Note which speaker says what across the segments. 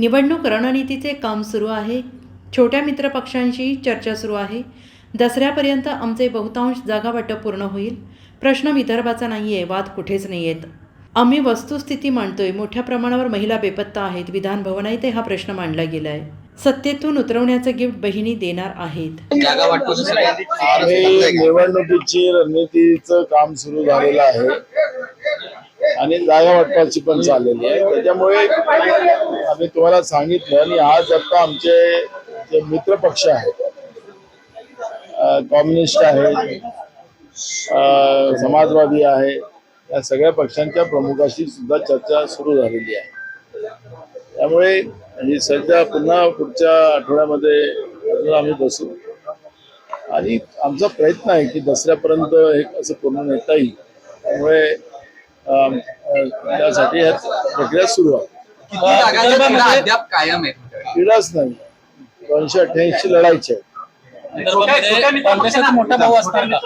Speaker 1: निवडणूक रणनीतीचे काम सुरू आहे. छोट्या मित्रपक्षांशी चर्चा सुरू आहे. दसऱ्यापर्यंत आमचे बहुतांश जागावाटप पूर्ण होईल. प्रश्न विदर्भाचा नाही आहे वाद कुठेच नाही आहेत आम्ही वस्तुस्थिती मांडतोय. मोठ्या प्रमाणावर महिला बेपत्ता आहेत. विधान भवनात हा प्रश्न मांडला गेला आहे सत्तेतून उतरवण्याचं गिफ्ट बहिणी देणार आहेत.
Speaker 2: निवडणुकीची रणनीतीचं काम सुरू झालेलं आहे. आणि जागा वाटपाची पण चाललेली आहे. त्याच्यामुळे आम्ही तुम्हाला सांगितलं आणि आज आता आमचे जे मित्र पक्ष आहेत कम्युनिस्ट आहे समाजवादी आहे या सगळ्या पक्षांच्या प्रमुखाशी सुद्धा चर्चा सुरू झालेली आहे. त्यामुळे ही सध्या पुन्हा पुढच्या आठवड्यामध्ये अजून आम्ही बसू. आणि आमचा प्रयत्न आहे की दसऱ्यापर्यंत हे असं पूर्ण नेता येईल. त्यामुळे त्यासाठी ह्या प्रक्रिया सुरू आहे.
Speaker 3: कायम?
Speaker 2: क्रीडाच नाही. दोनशे अठ्ठ्याऐंशी लढायचे आहे
Speaker 4: विदर्भामध्ये काँग्रेसचा मोठा भाऊ असताना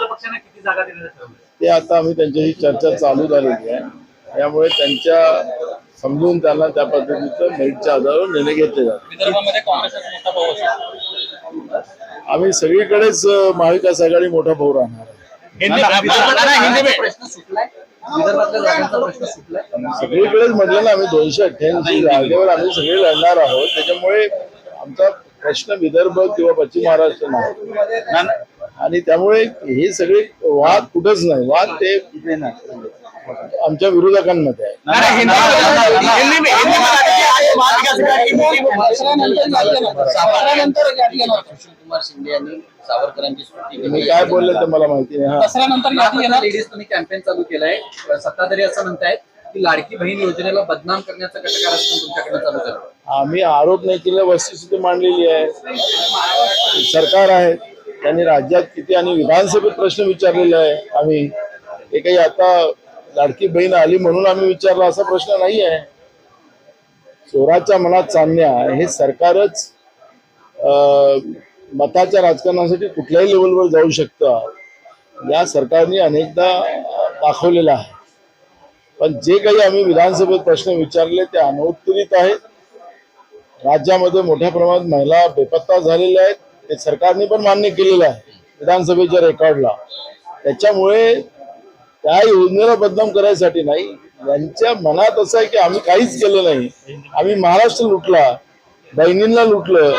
Speaker 2: ते आता आम्ही त्यांच्याशी चर्चा चालू झालेली आहे. त्यामुळे त्यांच्या समजून त्यांना त्या पद्धतीचं मेरिटच्या आधारावर निर्णय घेतले जातात.
Speaker 4: विदर्भामध्ये काँग्रेसचा मोठा भाऊ असतो
Speaker 2: आम्ही सगळीकडेच महाविकास आघाडी मोठा भाऊ राहणार सगळीकडेच म्हटलं ना आम्ही दोनशे अठ्ठ्याऐंशी जागेवर आम्ही सगळे लढणार आहोत. त्याच्यामुळे आमचा प्रश्न विदर्भ किंवा पश्चिम महाराष्ट्र नाही. आणि त्यामुळे हे सगळे वाद कुठंच नाही. वाद ते आमच्या विरोधकांमध्ये आहे
Speaker 3: सुशील कुमार शिंदे यांनी सावरकरांची केली
Speaker 2: काय बोलले ते मला माहिती नाही हा
Speaker 3: कॅम्पेन चालू केलाय सत्ताधारी असं म्हणतायत की लाडकी बहीण योजनेला बदनाम करण्याचं कटकारस्थान तुमच्याकडे चालू झालं
Speaker 2: आम्ही आरोप नाही केला वस्तुस्थिती मांडलेली आहे सरकार आहे त्यांनी राज्यात किती आणि विधानसभेत प्रश्न विचारलेले आहे आम्ही हे काही आता लाडकी बहीण आली म्हणून आम्ही विचारला असा प्रश्न नाही आहे. चोराच्या मनात चालण्या हे सरकारच मताच्या राजकारणासाठी कुठल्याही लेवलवर जाऊ शकतं. या सरकारने अनेकदा दाखवलेलं आहे. पण जे काही आम्ही विधानसभेत प्रश्न विचारले ते अनौत्तरित आहेत. राज्यामध्ये मोठ्या प्रमाणात महिला बेपत्ता झालेल्या आहेत. ते सरकारने पण मान्य केलेलं आहे. विधानसभेच्या रेकॉर्डला. त्याच्यामुळे त्या योजनेला बदनाम करायसाठी नाही. यांच्या मनात असं आहे की आम्ही काहीच केलं नाही. आम्ही महाराष्ट्र लुटला बहिणींना लुटलं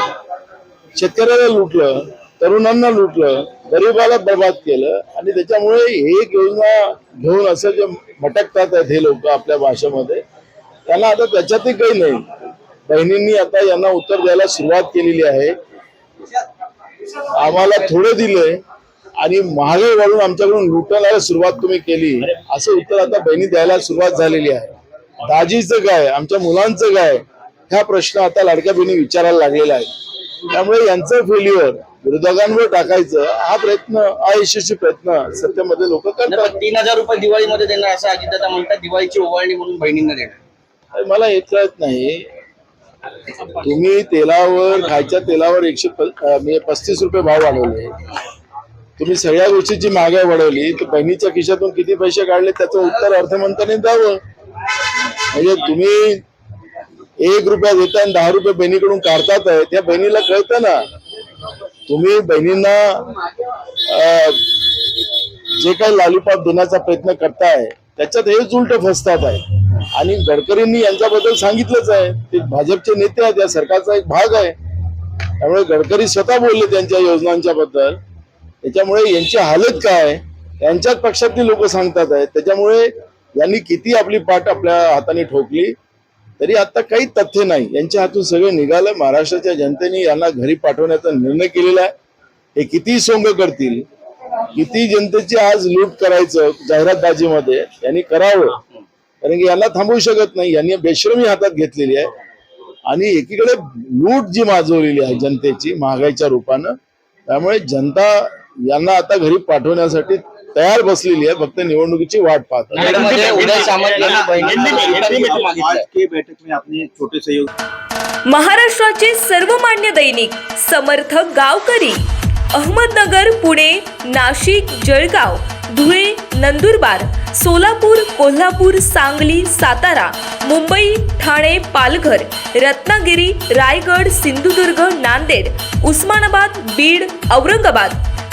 Speaker 2: शेतकऱ्याला लुटलं तरुणांना लुटलं गरिबाला बर्बाद केलं आणि त्याच्यामुळे हे एक योजना घेऊन असं जे मटकतात आहेत हे लोक आपल्या भाषेमध्ये त्यांना आता त्याच्यातही काही नाही. बहिणींनी आता यांना उत्तर द्यायला सुरुवात केलेली आहे. आम्हाला थोडे दिले आणि महागाई वाढून आमच्याकडून लुटायला सुरुवात तुम्ही केली असं उत्तर आता बहिणी द्यायला सुरुवात झालेली आहे. दाजीचं काय आमच्या मुलांचं काय ह्या प्रश्न आता लाडक्या बहिणी विचारायला लागलेला आहे त्यामुळे यांचं फेल्युअर विरोधकांवर टाकायचं हा प्रयत्न अयशस्वी प्रयत्न सत्तेमध्ये लोक करतात.
Speaker 5: तीन हजार रुपये दिवाळीमध्ये देणार असं अजितदादा म्हणतात दिवाळीची ओवाळणी म्हणून बहिणींना देणार.
Speaker 2: मला हे कळत नाही. तुम्ही तेलावर खायच्या तेलावर एकशे म्हणजे पस्तीस रुपये भाव वाढवले. तुम्ही सगळ्या गोष्टीची महागाई वाढवली तर बहिणीच्या खिशातून किती पैसे काढले त्याचं उत्तर अर्थमंत्र्यांनी द्यावं. म्हणजे तुम्ही एक रुपया देता आणि दहा रुपये बहिणीकडून काढतात आहे त्या बहिणीला कळतं ना. तुम्ही बहिणींना जे काही लालीपाप देण्याचा प्रयत्न करताय त्याच्यात हेच उलट फसतात आहे. आणि गडकरींनी यांच्याबद्दल सांगितलंच आहे. ते भाजपचे नेते आहेत या सरकारचा एक भाग आहे. त्यामुळे गडकरी स्वतः बोलले त्यांच्या योजनांच्या बद्दल. त्याच्यामुळे यांची हालत काय? यांच्याच पक्षातली लोक सांगतात आहेत. त्याच्यामुळे यांनी किती आपली पाठ आपल्या हाताने ठोकली तरी आता काही तथ्य नाही. यांच्या हातून सगळं निघालं. महाराष्ट्राच्या जनतेने यांना घरी पाठवण्याचा निर्णय केलेला आहे. हे किती सोंग करतील? किती जनतेची आज लूट करायचं जाहिरातबाजीमध्ये? यांनी करावं. कारण की यांना थांबवू शकत नाही. यांनी बेश्रमी हातात घेतलेली आहे. आणि एकीकडे लूट जी माजवलेली आहे जनतेची महागाईच्या रूपानं त्यामुळे जनता यांना आता घरी पाठवण्यासाठी तयार बसलेली आहे फक्त निवडणुकीची वाट पाहत
Speaker 6: महाराष्ट्राचे सर्वमान्य दैनिक समर्थ गावकरी अहमदनगर पुणे नाशिक जळगाव धुळे नंदुरबार सोलापूर कोल्हापूर सांगली सातारा मुंबई ठाणे पालघर रत्नागिरी रायगड सिंधुदुर्ग नांदेड उस्मानाबाद बीड औरंगाबाद